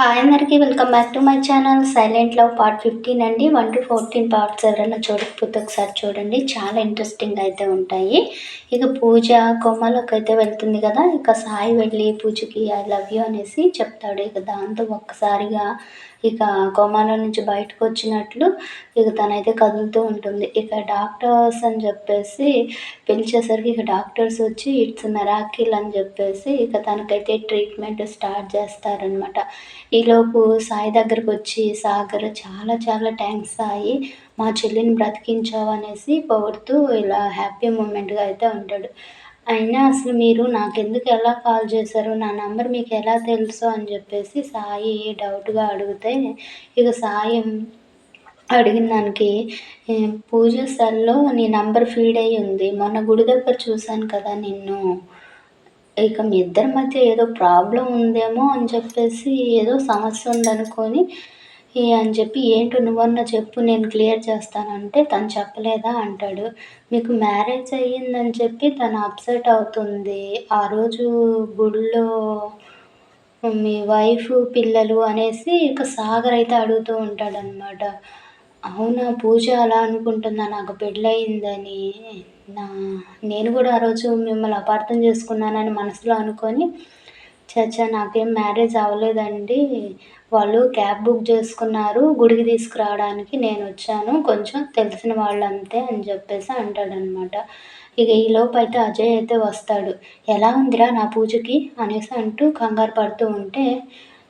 Hi అందరికీ welcome back to my channel. Silent love part fifteen అండి. One to fourteen parts ఎవరైనా చూడకపోతే ఒకసారి చూడండి. చాలా ఇంట్రెస్టింగ్ అయితే ఉంటాయి. ఇక పూజ కొమ్మలోకి అయితే వెళ్తుంది కదా. ఇక సాయి వెళ్ళి పూజకి ఐ లవ్ యూ అనేసి చెప్తాడు. ఇక దాంతో ఒక్కసారిగా ఇక కోమాలో నుంచి బయటకు వచ్చినట్లు ఇక తనైతే కదులుతూ ఉంటుంది. ఇక డాక్టర్స్ అని చెప్పేసి పిలిచేసరికి ఇక డాక్టర్స్ వచ్చి ఇట్స్ మెరాకిల్ అని చెప్పేసి ఇక తనకైతే ట్రీట్మెంట్ స్టార్ట్ చేస్తారనమాట ఈలోపు సాయి దగ్గరకు వచ్చి సాగర్ చాలా చాలా థ్యాంక్స్ సాయి. మా చెల్లిని బ్రతికించావు అనేసి పొగుడుతూ ఇలా హ్యాపీ మూమెంట్గా అయితే ఉంటాడు. అయినా అసలు మీరు నాకెందుకు ఎలా కాల్ చేశారు నా నంబర్ మీకు ఎలా తెలుసు అని చెప్పేసి సాయి డౌట్గా అడిగితే ఇక సాయి అడిగిన దానికి పూజ సెల్లో నీ నంబర్ ఫీడ్ అయ్యి ఉంది మొన్న గుడి దగ్గర చూశాను కదా నిన్ను. ఇక మీ ఇద్దరి మధ్య ఏదో ప్రాబ్లం ఉందేమో అని చెప్పేసి ఏదో సమస్య ఉందనుకొని అని చెప్పి ఏంటో నువ్వన్నా చెప్పు నేను క్లియర్ చేస్తానంటే తను చెప్పలేదా? అంటాడు. మీకు మ్యారేజ్ అయ్యిందని చెప్పి తను అప్సెట్ అవుతుంది. ఆ రోజు గుడిలో మీ వైఫ్ పిల్లలు అనేసి ఇక సాగర్ అయితే అడుగుతూ ఉంటాడనమాట అవునా పూజ అలా అనుకుంటుందా నాకు పెళ్ళయిందని. నా నేను కూడా ఆ రోజు మిమ్మల్ని అపార్థం చేసుకున్నానని మనసులో అనుకొని చచ్చా నాకేం మ్యారేజ్ అవ్వలేదండి. వాళ్ళు క్యాబ్ బుక్ చేసుకున్నారు గుడికి తీసుకురావడానికి నేను వచ్చాను. కొంచెం తెలిసిన వాళ్ళు అంతే అని చెప్పేసి అంటాడనమాట. ఇక ఈలోపు అయితే అజయ్ అయితే వస్తాడు. ఎలా ఉందిరా నా పూజకి? అనేసి అంటూ కంగారు పడుతూ ఉంటే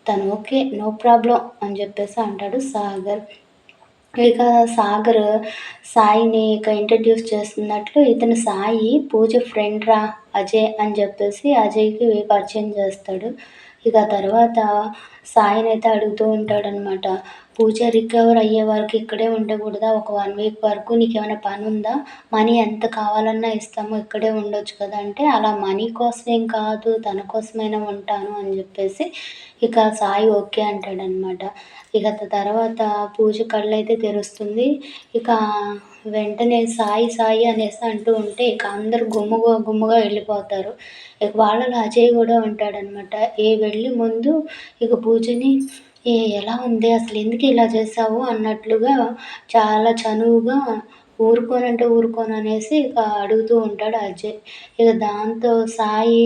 తను ఓకే నో ప్రాబ్లం అని చెప్పేసి అంటాడు సాగర్. ఇక సాగర్ సాయిని ఇక ఇంట్రడ్యూస్ చేస్తున్నట్లు ఇతను సాయి పూజ ఫ్రెండ్ రా అజయ్ అని చెప్పేసి అజయ్కి పరిచయం చేస్తాడు. ఇక తర్వాత సాయిని అయితే అడుగుతూ ఉంటాడనమాట పూజ రికవర్ అయ్యే వరకు ఇక్కడే ఉండకూడదా? ఒక వన్ వీక్ వరకు నీకు ఏమైనా పని ఉందా మనీ ఎంత కావాలన్నా ఇస్తాము ఇక్కడే ఉండొచ్చు కదా అంటే అలా మనీ కోసమేం కాదు తన కోసమైనా ఉంటాను అని చెప్పేసి ఇక సాయి ఓకే అంటాడనమాట ఇక తర్వాత పూజ కళ్ళు అయితే తెరుస్తుంది. ఇక వెంటనే సాయి సాయి అనేసి అంటూ ఉంటే ఇక అందరు గుమ్ముగా గుమ్ముగా వెళ్ళిపోతారు. ఇక వాళ్ళలో అజయ్ కూడా ఉంటాడనమాట ఏ వెళ్ళి ముందు ఇక పూజని ఏ ఎలా ఉంది? అసలు ఎందుకు ఇలా చేసావు అన్నట్లుగా చాలా చనువుగా ఊరుకోనంటే ఊరుకోను అనేసి ఇక అడుగుతూ ఉంటాడు అజయ్. ఇక దాంతో సాయి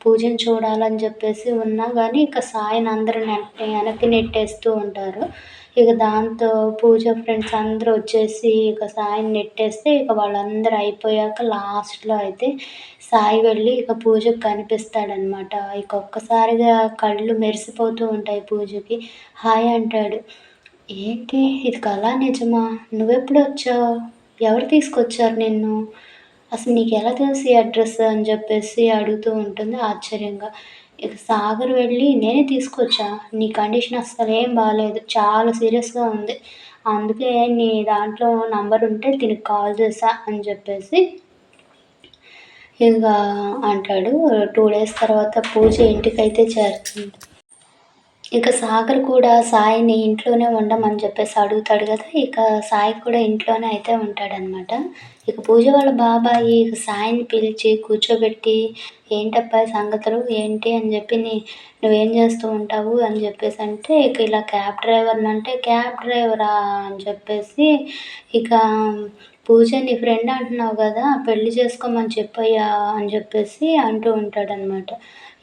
పూజను చూడాలని చెప్పేసి ఉన్నా కానీ ఇక సాయిని అందరూ నెట్ వెనక్కి నెట్టేస్తూ ఉంటారు. ఇక దాంతో పూజ ఫ్రెండ్స్ అందరూ వచ్చేసి ఇక సాయిని నెట్టేస్తే ఇక వాళ్ళందరూ అయిపోయాక లాస్ట్లో అయితే సాయి వెళ్ళి ఇక పూజకు కనిపిస్తాడనమాట ఇక ఒక్కసారిగా కళ్ళు మెరిసిపోతూ ఉంటాయి పూజకి. హాయ్ అంటాడు. ఏంటి? ఇది కళా నిజమా? నువ్వెప్పుడు వచ్చావు? ఎవరు తీసుకొచ్చారు నిన్ను? అసలు నీకు ఎలా తెలుసు ఈ అడ్రస్ అని చెప్పేసి అడుగుతూ ఉంటుంది ఆశ్చర్యంగా. ఇక సాగర్ వెళ్ళి నేనే తీసుకొచ్చా? నీ కండిషన్ అస్సలు ఏం బాగాలేదు చాలా సీరియస్గా ఉంది. అందుకే నీ దాంట్లో నంబర్ ఉంటే దీనికి కాల్ చేసా అని చెప్పేసి ఇక అంటాడు. టూ డేస్ తర్వాత పూజ ఇంటికైతే చేరుతుంది. ఇక సాగర్ కూడా సాయిని ఇంట్లోనే ఉండమని చెప్పేసి అడుగుతాడు కదా. ఇక సాయి కూడా ఇంట్లోనే అయితే ఉంటాడనమాట. ఇక పూజ వాళ్ళ బాబాయి ఇక సాయిని పిలిచి కూర్చోబెట్టి ఏంటబ్బా సంగతులు? ఏంటి? అని చెప్పి నీ నువ్వేం చేస్తూ ఉంటావు? అని చెప్పేసి అంటే ఇక ఇలా క్యాబ్ డ్రైవర్ని అంటే క్యాబ్ డ్రైవరా? అని చెప్పేసి ఇక పూజ నీ ఫ్రెండ్ అంటున్నావు కదా పెళ్ళి చేసుకోమని చెప్పయ్యా అని చెప్పేసి అంటూ ఉంటాడనమాట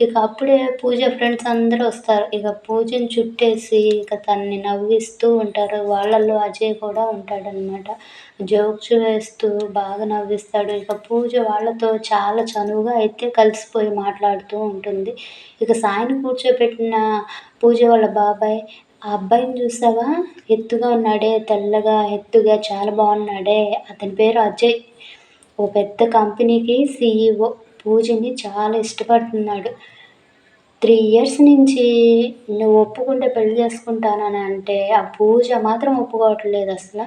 ఇక అప్పుడే పూజ ఫ్రెండ్స్ అందరూ వస్తారు. ఇక పూజని చుట్టేసి ఇక తన్ని నవ్విస్తూ ఉంటారు. వాళ్ళల్లో అజయ్ కూడా ఉంటాడనమాట జోక్స్ వేస్తూ బాగా నవ్విస్తాడు. ఇక పూజ వాళ్ళతో చాలా చనువుగా అయితే కలిసిపోయి మాట్లాడుతూ ఉంటుంది. ఇక సాయిని కూర్చోబెట్టిన పూజ వాళ్ళ బాబాయ్ ఆ అబ్బాయిని చూసావా? ఎత్తుగా ఉన్నాడే తెల్లగా ఎత్తుగా చాలా బాగున్నాడే. అతని పేరు అజయ్. ఓ పెద్ద కంపెనీకి సీఈఓ పూజని చాలా ఇష్టపడుతున్నాడు. త్రీ ఇయర్స్ నుంచి నువ్వు ఒప్పుకుంటే పెళ్ళి చేసుకుంటానని అంటే ఆ పూజ మాత్రం ఒప్పుకోవట్లేదు అసలు.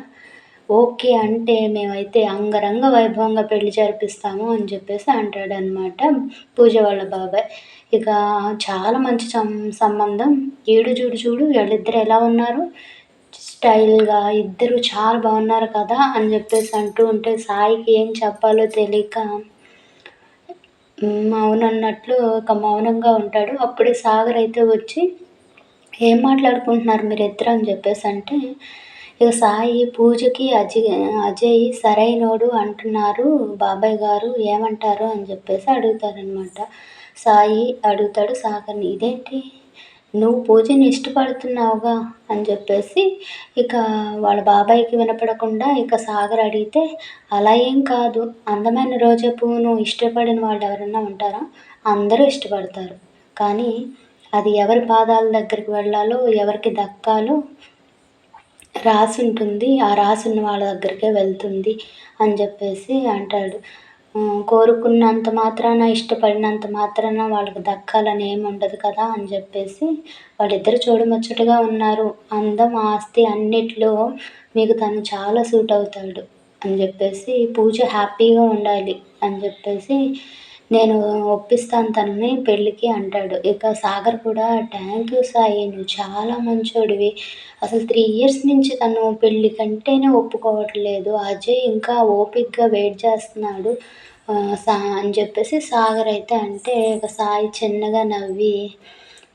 ఓకే అంటే మేమైతే అంగరంగ వైభవంగా పెళ్ళి జరిపిస్తాము అని చెప్పేసి అంటాడనమాట పూజ వాళ్ళ బాబాయ్. ఇక చాలా మంచి సం సంబంధం. ఈడు చూడు చూడు వీళ్ళిద్దరు ఎలా ఉన్నారు? స్టైల్గా ఇద్దరు చాలా బాగున్నారు కదా అని చెప్పేసి అంటూ ఉంటే సాయికి ఏం చెప్పాలో తెలియక మౌనన్నట్లు ఒక మౌనంగా ఉంటాడు. అప్పుడే సాగర్ అయితే వచ్చి ఏం మాట్లాడుకుంటున్నారు మీరు ఇద్దరు అని చెప్పేసి అంటే ఇక సాయి పూజకి అజయ్ అజయ్ సరైనోడు అంటున్నారు. బాబాయ్ గారు ఏమంటారు? అని చెప్పేసి అడుగుతారనమాట సాయి అడుగుతాడు సాగర్ని ఇదేంటి నువ్వు పూజని ఇష్టపడుతున్నావుగా? అని చెప్పేసి ఇక వాళ్ళ బాబాయ్కి వినపడకుండా ఇక సాగర్ అడిగితే అలా ఏం కాదు. అందమైన రోజా పువ్వును ఇష్టపడిన వాళ్ళు ఎవరైనా ఉంటారా? అందరూ ఇష్టపడతారు. కానీ అది ఎవరి పాదాల దగ్గరికి వెళ్ళాలో ఎవరికి దక్కాలో రాసి ఉంటుంది ఆ రాసి ఉన్న వాళ్ళ దగ్గరికే వెళ్తుంది అని చెప్పేసి అంటాడు. కోరుకున్నంత మాత్రాన ఇష్టపడినంత మాత్రాన వాళ్ళకి దక్కాలని ఏమి ఉండదు కదా అని చెప్పేసి వాళ్ళిద్దరు చూడముచ్చటగా ఉన్నారు. అందం ఆస్తి అన్నిట్లో మీకు తను చాలా సూట్ అవుతాడు అని చెప్పేసి పూజ హ్యాపీగా ఉండాలి అని చెప్పేసి నేను ఒప్పిస్తాను తనని పెళ్ళికి అంటాడు. ఇక సాగర్ కూడా థ్యాంక్ యూ సాయి. నువ్వు చాలా మంచోడివి. అసలు త్రీ ఇయర్స్ నుంచి తను పెళ్ళి కంటేనే ఒప్పుకోవట్లేదు. అజయ్ ఇంకా ఓపిక్గా వెయిట్ చేస్తున్నాడు. సా అని చెప్పేసి సాగర్ అయితే అంటే ఇక సాయి చిన్నగా నవ్వి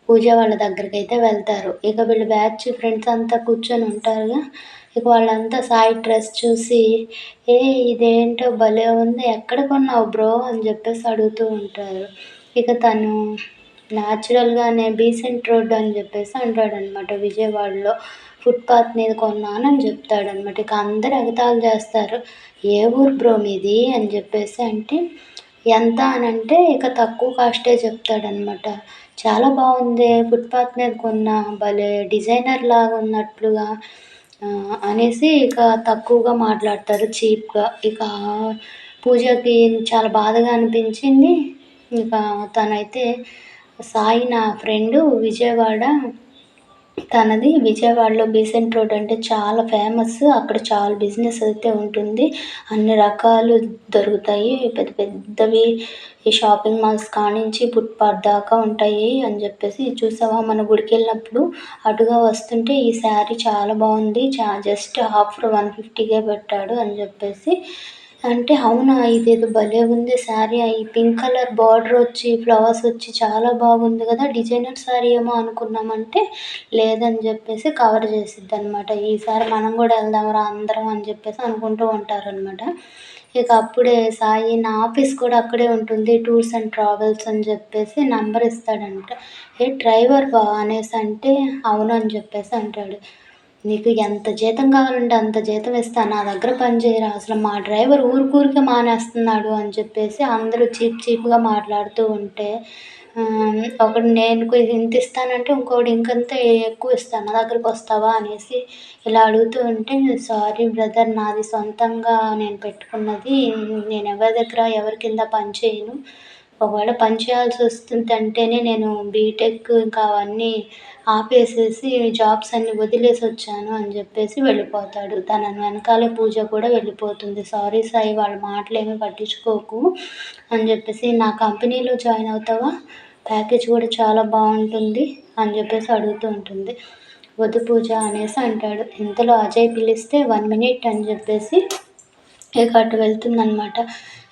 పూజ వాళ్ళ దగ్గరికి అయితే వెళ్తారు. ఇక వీళ్ళు బ్యాచ్ ఫ్రెండ్స్ అంతా కూర్చొని ఉంటారుగా. ఇక వాళ్ళంతా సాయి డ్రెస్ చూసి ఏ ఇదేంటో భలే ఉంది ఎక్కడ కొన్నావు బ్రో? అని చెప్పేసి అడుగుతూ ఉంటారు. ఇక తను న్యాచురల్గానే బీసెంట్ రోడ్ అని చెప్పేసి అంటాడనమాట విజయవాడలో ఫుట్పాత్ మీద కొన్నానని చెప్తాడనమాట ఇక అందరు ఎగతాలు చేస్తారు. ఏ ఊరు బ్రో మీది? అని చెప్పేసి అంటే ఎంత అని అంటే ఇక తక్కువ కాస్టే చెప్తాడనమాట చాలా బాగుంది ఫుట్పాత్ మీద కొన్న భలే డిజైనర్ లాగా ఉన్నట్లుగా అనేసి ఇక తక్కువగా మాట్లాడతారు చీప్గా. ఇక పూజకి చాలా బాధగా అనిపించింది. ఇక తనైతే సాయి నా ఫ్రెండు విజయవాడ తనది విజయవాడలో బీసెంట్ రోడ్ అంటే చాలా ఫేమస్. అక్కడ చాలా బిజినెస్ అయితే ఉంటుంది. అన్ని రకాలు దొరుకుతాయి. పెద్ద పెద్దవి ఈ షాపింగ్ మాల్స్ కానించి ఫుట్పాత్ దాకా ఉంటాయి అని చెప్పేసి చూసావా? మన గుడికి వెళ్ళినప్పుడు అటుగా వస్తుంటే ఈ శారీ చాలా బాగుంది. చా జస్ట్ ఆఫర్ వన్ ఫిఫ్టీకే పెట్టాడు అని చెప్పేసి అంటే అవునా ఇదేదో భలే ఉంది శారీ ఈ పింక్ కలర్ బార్డర్ వచ్చి ఫ్లవర్స్ వచ్చి చాలా బాగుంది కదా. డిజైనర్ శారీ ఏమో అనుకున్నామంటే లేదని చెప్పేసి కవర్ చేసిద్ది అనమాట ఈసారి మనం కూడా వెళ్దాంరా అందరం అని చెప్పేసి అనుకుంటూ ఉంటారనమాట ఇక అప్పుడే సాయి నా ఆఫీస్ కూడా అక్కడే ఉంటుంది టూర్స్ అండ్ ట్రావెల్స్ అని చెప్పేసి నంబర్ ఇస్తాడంట. ఏ డ్రైవర్ బా అనేసి అంటే అవును అని చెప్పేసి అంటాడు. నీకు ఎంత జీతం కావాలంటే అంత జీతం ఇస్తాను నా దగ్గర పని చేయరా అసలు మా డ్రైవర్ ఊరికూరికే మానేస్తున్నాడు అని చెప్పేసి అందరూ చీప్ చీప్గా మాట్లాడుతూ ఉంటే ఒకడు నేను ఇంత ఇస్తానంటే ఇంకోటి ఇంకంత ఎక్కువ ఇస్తాను నా దగ్గరికి వస్తావా? అనేసి ఇలా అడుగుతూ ఉంటే సారీ బ్రదర్ నాది సొంతంగా నేను పెట్టుకున్నది నేను ఎవరి దగ్గర ఎవరి కింద పని చేయను. ఒకవేళ పని చేయాల్సి వస్తుంది అంటేనే నేను బీటెక్ ఇంకా అవన్నీ ఆపేసేసి జాబ్స్ అన్ని వదిలేసి వచ్చాను అని చెప్పేసి వెళ్ళిపోతాడు. తన వెనకాలే పూజ కూడా వెళ్ళిపోతుంది. సారీ సాయి వాళ్ళ మాటలు ఏమీ పట్టించుకోకు అని చెప్పేసి నా కంపెనీలో జాయిన్ అవుతావా? ప్యాకేజ్ కూడా చాలా బాగుంటుంది అని చెప్పేసి అడుగుతూ ఉంటుంది. వద్దు పూజ అనేసి అంటాడు. ఇంతలో అజయ్ పిలిస్తే వన్ మినిట్ అని చెప్పేసి ఇక అటు వెళ్తుందనమాట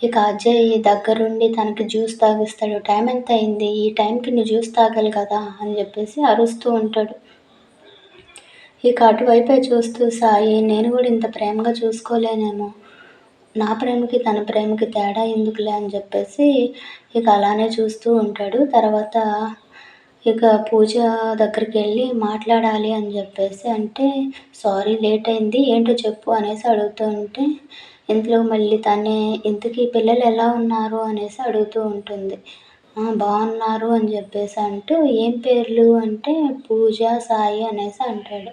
ఇక అజయ్ దగ్గరుండి తనకి జ్యూస్ తాగిస్తాడు. టైం ఎంత అయింది ఈ టైంకి నువ్వు జ్యూస్ తాగాలి కదా? అని చెప్పేసి అరుస్తూ ఉంటాడు. ఇక అటువైపే చూస్తూ సాయి నేను కూడా ఇంత ప్రేమగా చూసుకోలేనేమో. నా ప్రేమకి తన ప్రేమకి తేడా ఎందుకులే అని చెప్పేసి ఇక అలానే చూస్తూ ఉంటాడు. తర్వాత ఇక పూజ దగ్గరికి వెళ్ళి మాట్లాడాలి అని చెప్పేసి అంటే సారీ లేట్ అయింది ఏంటో చెప్పు అనేసి అడుగుతూ ఉంటే ఇంట్లో మళ్ళీ తనే ఇంతకీ పిల్లలు ఎలా ఉన్నారు? అనేసి అడుగుతూ ఉంటుంది. బాగున్నారు అని చెప్పేసి అంటూ ఏం పేర్లు? అంటే పూజ సాయి అనేసి అంటాడు.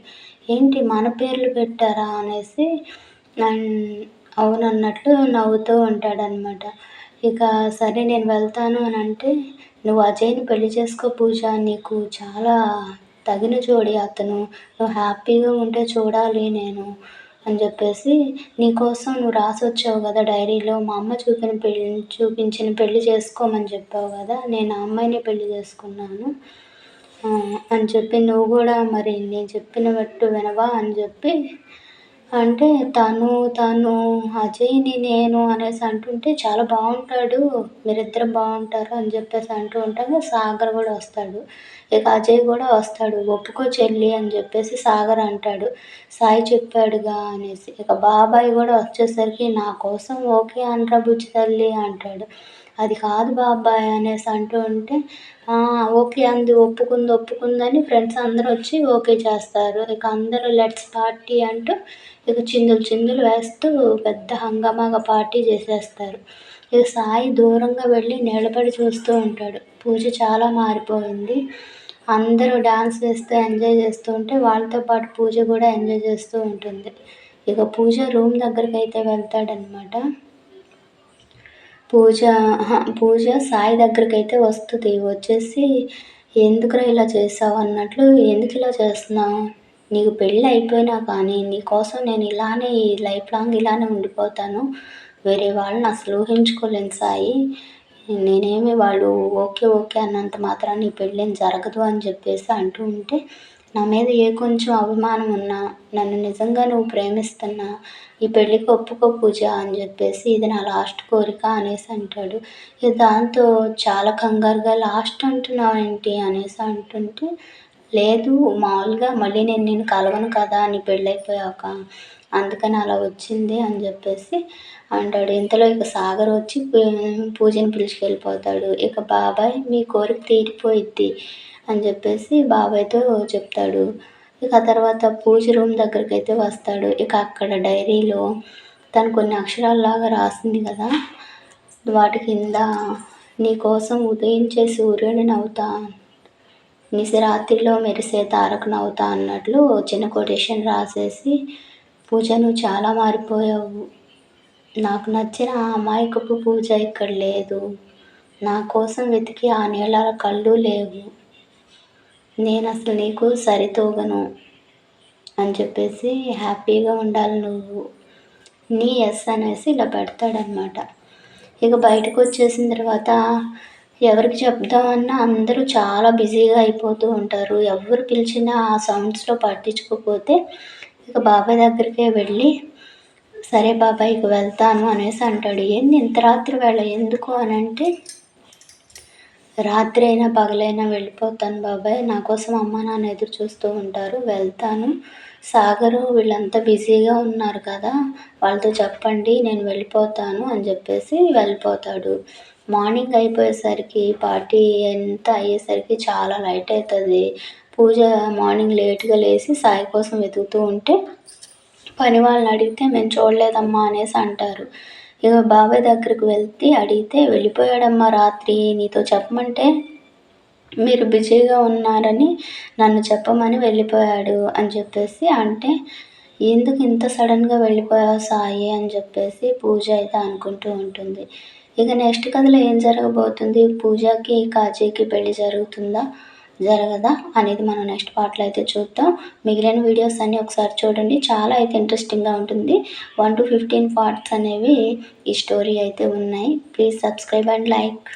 ఏంటి మన పేర్లు పెట్టారా? అనేసి అవునన్నట్లు నవ్వుతూ ఉంటాడనమాట ఇక సరే నేను వెళ్తాను అని అంటే నువ్వు అజయ్ని పెళ్ళి చేసుకో పూజ నీకు చాలా తగిన జోడి అతను. నువ్వు హ్యాపీగా ఉంటే చూడాలి నేను. అని చెప్పేసి నీకోసం నువ్వు రాసి వచ్చావు కదా డైరీలో మా అమ్మ చూపిన పెళ్ళి చూపించిన పెళ్ళి చేసుకోమని చెప్పావు కదా నేను ఆ అమ్మాయిని పెళ్ళి చేసుకున్నాను. అని చెప్పి నువ్వు కూడా మరి నేను చెప్పిన బట్టు వినవా? అని చెప్పి అంటే తను తను అజయ్ని నేను అనేసి అంటుంటే చాలా బాగుంటాడు మీరిద్దరు బాగుంటారు అని చెప్పేసి అంటూ ఉంటాను సాగర్ కూడా వస్తాడు. ఇక అజయ్ కూడా వస్తాడు ఒప్పుకో చెల్లి అని చెప్పేసి సాగర్ అంటాడు. సాయి చెప్పాడుగా అనేసి. ఇక బాబాయ్ కూడా వచ్చేసరికి నా కోసం ఓకే అనరా బుజ్జి తల్లి అంటాడు. అది కాదు బాబాయ్ అనేసి అంటూ ఉంటే ఓకే అంది ఒప్పుకుంది ఒప్పుకుందని ఫ్రెండ్స్ అందరూ వచ్చి ఓకే చేస్తారు. ఇక అందరూ లెట్స్ పార్టీ అంటూ ఇక చిందులు చిందులు వేస్తూ పెద్ద హంగామాగా పార్టీ చేసేస్తారు. ఇక సాయి దూరంగా వెళ్ళి నిలబడి చూస్తూ ఉంటాడు. పూజ చాలా మారిపోయింది. అందరూ డాన్స్ వేస్తూ ఎంజాయ్ చేస్తూ ఉంటే వాళ్ళతో పాటు పూజ కూడా ఎంజాయ్ చేస్తూ ఉంటుంది. ఇక పూజ రూమ్ దగ్గరికి అయితే వెళ్తాడనమాట పూజ పూజ సాయి దగ్గరికి అయితే వస్తుంది. వచ్చేసి ఎందుకురా ఇలా చేసావు? అన్నట్లు ఎందుకు ఇలా చేస్తున్నావు? నీకు పెళ్ళి అయిపోయినా కానీ నీకోసం నేను ఇలానే ఈ లైఫ్ లాంగ్ ఇలానే ఉండిపోతాను. వేరే వాళ్ళని అసలు ఊహించుకోలేను సాయి. నేనేమి వాళ్ళు ఓకే ఓకే అన్నంత మాత్రం నీ పెళ్ళేం జరగదు అని చెప్పేసి అంటూ ఉంటే నా మీద ఏ కొంచెం అభిమానం ఉన్నా నన్ను నిజంగా నువ్వు ప్రేమిస్తున్నా ఈ పెళ్ళికి ఒప్పుకో పూజ అని చెప్పేసి ఇది నా లాస్ట్ కోరిక అనేసి అంటాడు. ఇక దాంతో చాలా కంగారుగా లాస్ట్ అంటున్నావు ఏంటి అనేసి అంటుంటే లేదు మామూలుగా మళ్ళీ నేను నేను కలవను కదా నీ పెళ్ళైపోయాక. అందుకని అలా వచ్చింది అని చెప్పేసి అంటాడు. ఇంతలో ఇక సాగర్ వచ్చి పూజని పిలుచుకెళ్ళిపోతాడు. ఇక బాబాయ్ మీ కోరిక తీరిపోయిద్ది అని చెప్పేసి బాబాయ్తో చెప్తాడు. ఇక తర్వాత పూజ రూమ్ దగ్గరికి అయితే వస్తాడు. ఇక అక్కడ డైరీలో తను కొన్ని అక్షరాల్లాగా రాసింది కదా. వాటి కింద నీకోసం ఉదయించే సూర్యుడిని అవుతా నిశరాత్రిలో మెరిసే తారకుని అవుతా అన్నట్లు చిన్న కొటేషన్ రాసేసి పూజ నువ్వు చాలా మారిపోయావు. నాకు నచ్చిన ఆ అమాయకపు పూజ ఇక్కడ లేదు. నా కోసం వెతికి ఆ నీళ్ళ కళ్ళు లేవు. నేను అసలు నీకు సరితూగను అని చెప్పేసి హ్యాపీగా ఉండాలి నువ్వు. నీ ఎస్ అనేసి ఇలా పెడతాడనమాట ఇక బయటకు వచ్చేసిన తర్వాత ఎవరికి చెప్దామన్నా అందరూ చాలా బిజీగా అయిపోతూ ఉంటారు. ఎవరు పిలిచినా ఆ సౌండ్స్లో పట్టించుకోకపోతే ఇక బాబాయ్ దగ్గరికే వెళ్ళి సరే బాబాయ్ ఇక వెళ్తాను అనేసి అంటాడు. ఏంది ఇంత రాత్రి వేళ? ఎందుకు అని అంటే రాత్రి అయినా పగలైనా వెళ్ళిపోతాను బాబాయ్. నా కోసం అమ్మ నాన్న ఎదురు చూస్తూ ఉంటారు. వెళ్తాను. సాగరు వీళ్ళంతా బిజీగా ఉన్నారు కదా వాళ్ళతో చెప్పండి నేను వెళ్ళిపోతాను అని చెప్పేసి వెళ్ళిపోతాడు. మార్నింగ్ అయిపోయేసరికి పార్టీ ఎంత అయ్యేసరికి చాలా లైట్ అవుతుంది పూజ మార్నింగ్ లేట్గా లేచి సాయి కోసం వెతుకుతూ ఉంటే పని వాళ్ళని అడిగితే మేము చూడలేదమ్మా అనేసి అంటారు. ఇక బాబాయ్ దగ్గరికి వెళ్తే అడిగితే వెళ్ళిపోయాడమ్మా రాత్రి నీతో చెప్పమంటే మీరు బిజీగా ఉన్నారని నన్ను చెప్పమని వెళ్ళిపోయాడు అని చెప్పేసి అంటే ఎందుకు ఇంత సడన్గా వెళ్ళిపోయావు సాయి అని చెప్పేసి పూజ అయితే అనుకుంటూ ఉంటుంది. ఇక నెక్స్ట్ కథలో ఏం జరగబోతుంది? పూజకి కాజీకి పెళ్ళి జరుగుతుందా? జరగదా? అనేది మనం నెక్స్ట్ పార్ట్లో అయితే చూద్దాం. మిగిలిన వీడియోస్ అన్నీ ఒకసారి చూడండి. చాలా అయితే ఇంట్రెస్టింగ్గా ఉంటుంది. వన్ టు ఫిఫ్టీన్ పార్ట్స్ అనేవి ఈ స్టోరీ అయితే ఉన్నాయి. Please subscribe and like